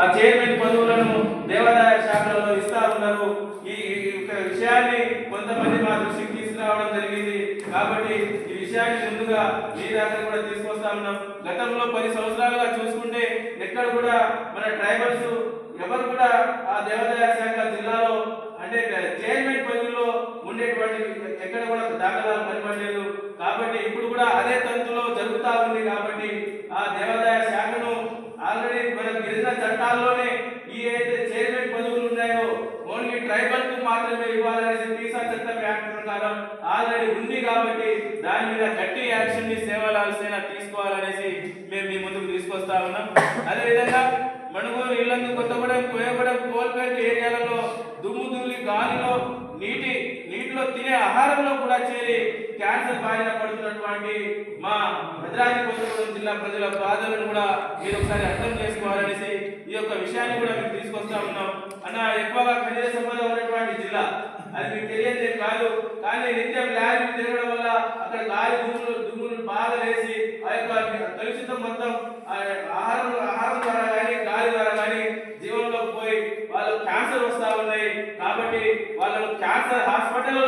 ఆ చైర్మన్ పదవులను దేవాదాయ శాఖలో ఇస్తా ఉన్నారు ఈ యొక్క విషయాన్ని కొంతమంది మా దృష్టికి తీసుకురావడం జరిగింది. కాబట్టి ఈ విషయాన్ని ముందుగా మీ దగ్గర కూడా తీసుకొస్తా ఉన్నాం. గతంలో పది సంవత్సరాలుగా చూసుకుంటే ఎక్కడ కూడా మన ట్రైబల్స్ ఎవరు కూడా ఆ దేవాదాయ శాఖ జిల్లాలో అంటే చైర్మన్ పదవిలో ఉండేటువంటి ఎక్కడ కూడా దాఖలాలు కనబడలేదు. కాబట్టి ఇప్పుడు చట్టాల్లోనే ఈ అయితే చైర్మన్ పదవులు ఉన్నాయో ఓన్లీ ట్రైబల్కు మాత్రమే ఇవ్వాలనేసి పీసా చట్టం యాక్ట్ ప్రకారం ఆల్రెడీ ఉంది కాబట్టి దాని మీద గట్టి యాక్షన్ని సేవలాల్సిన తీసుకోవాలనేసి మేము మీ ముందుకు తీసుకొస్తా ఉన్నాం. అదేవిధంగా మణుగూరు ఇల్లందు కొత్తగూడెం కోయగూడెం కోల్పేట ఏరియాలలో దుమ్ము దుమ్మి గాలిలో నీటి నీటిలో తినే ఆహారంలో కూడా చేరి క్యాన్సర్ బారిన పడుతున్నటువంటి మా భద్రాద్రి కొత్తగూడెం జిల్లా ప్రజల బాధలను కూడా మీరు ఒకసారి అర్థం చేసుకోవాలనేసి ఈ యొక్క విషయాన్ని కూడా మేము తీసుకొస్తా ఉన్నాం. అన్న ఎక్కువగా ఖనిజ సంపద ఉన్నటువంటి జిల్లా. అది మీకు తెలియదే కాదు కానీ నిత్యం ల్యాబ్ తిరగడం వల్ల అక్కడ గాలి దుమ్ములు దుమ్ములు బాగా వేసి ఆ యొక్క కలుషితం మొత్తం ఆహారం ఆహారం ద్వారా కానీ గాలి ద్వారా కానీ జీవనంలో పోయి వాళ్ళు క్యాన్సర్ వస్తా ఉన్నాయి. కాబట్టి వాళ్ళు క్యాన్సర్ హాస్పిటల్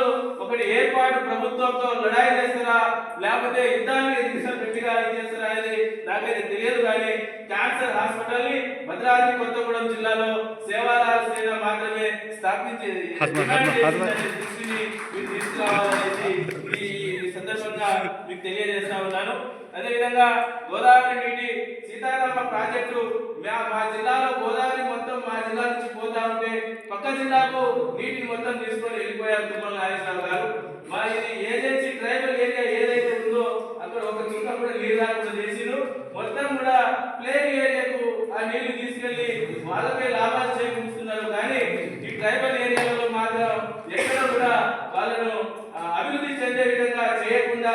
ఒకటి ఏర్పాటు ప్రభుత్వంతో లడాయి చేస్తారా? లేకపోతే యుద్ధానికి గట్టిగా ఇది చేస్తారా అనేది నాకైతే తెలియదు కానీ క్యాన్సర్ హాస్పిటల్ని భద్రాద్రి కొత్తగూడెం జిల్లాలో సేవాలాల్ సేన మాత్రమే స్థాపించి హస్బెండ్, డిమాండ్ హస్బెండ్, చేసిందనే దృష్టిని మీరు తీసుకురావాలనేసి ఈ సందర్భంగా మీకు తెలియజేస్తా ఉన్నాను. అదేవిధంగా గోదావరి నీటి సీతారామ ప్రాజెక్టు మా జిల్లాలో గోదావరి జిల్లా నుంచి పోతా ఉంటే పక్క జిల్లాకు నీటిని మొత్తం తీసుకొని వెళ్ళిపోయారు తుమ్మల నాగేశ్వరరావు గారు. మరి ఇది ఏజెన్సీ ట్రైబల్ ఏరియా ఏదైతే ఉందో అక్కడ ఒక చుక్క కూడా నీరు రాకుండా మొత్తం కూడా ప్లేన్ ఏరియాకు ఆ నీళ్ళు తీసుకెళ్ళి వాళ్ళపై లాభాలు చేకూరుస్తున్నారు. కానీ ఈ ట్రైబల్ ఏరియాలలో మాత్రం ఎక్కడ కూడా వాళ్ళను అభివృద్ధి చెందే విధంగా చేయకుండా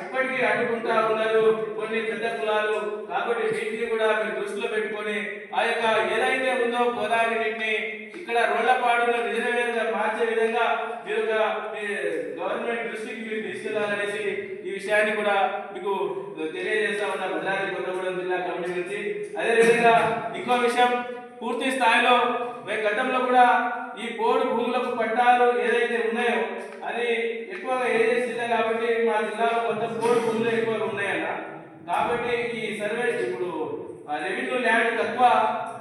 ఇప్పటికీ అడ్డుకుంటా ఉన్నారు. కొన్ని పెద్ద కులాలు. కాబట్టి వీటిని కూడా మీరు దృష్టిలో పెట్టుకొని ఆ యొక్క ఏదైతే ఉందో గోదావరి నీటిని ఇక్కడ రోళ్ళపాడులో రిజర్వేయర్ మార్చే విధంగా మీరు ఒక గవర్నమెంట్ దృష్టికి మీరు తీసుకెళ్ళాలనేసి ఈ విషయాన్ని కూడా మీకు తెలియజేస్తా ఉన్న భద్రాద్రి కొత్తగూడెం జిల్లా కమిటీ నుంచి. అదేవిధంగా ఇంకో విషయం పూర్తి స్థాయిలో మేము గతంలో కూడా ఈ బోర్డు భూములకు పట్టాలు ఏదైతే ఉన్నాయో అది ఎక్కువగా ఏ జిల్లా కాబట్టి మా జిల్లాలో కొంత పోడు భూములు ఎక్కువగా ఉన్నాయన్న కాబట్టి ఈ సర్వే ఇప్పుడు రెవెన్యూ ల్యాండ్ తక్కువ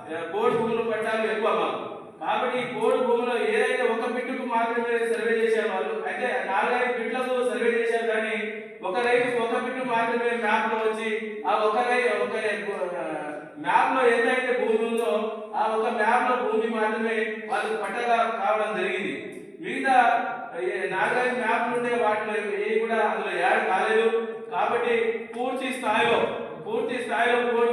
ఆ, భూములు పట్టాలు ఎక్కువ మాకు. కాబట్టి ఈ పోడు భూములో ఏదైతే ఒక బిట్టుకు మాత్రమే సర్వే చేశారు వాళ్ళు అయితే నాలుగైదు బిట్లకు సర్వే చేశారు కానీ ఒక రైతు ఒక బిట్టు మాత్రమే మ్యాప్లో వచ్చి ఆ ఒక రై ఒక మ్యాప్లో ఏదైతే భూమి ఉందో ఆ ఒక మ్యాప్లో భూమి మాత్రమే వాళ్ళకి పట్టగా కావడం జరిగింది. మిగతా ఏ- నాలుగైదు మ్యాప్లు ఉండే వాటిలో ఏ కూడా అందులో యాడ్ కాలేదు. కాబట్టి పూర్తి స్థాయిలో పూర్తి స్థాయిలో కూడా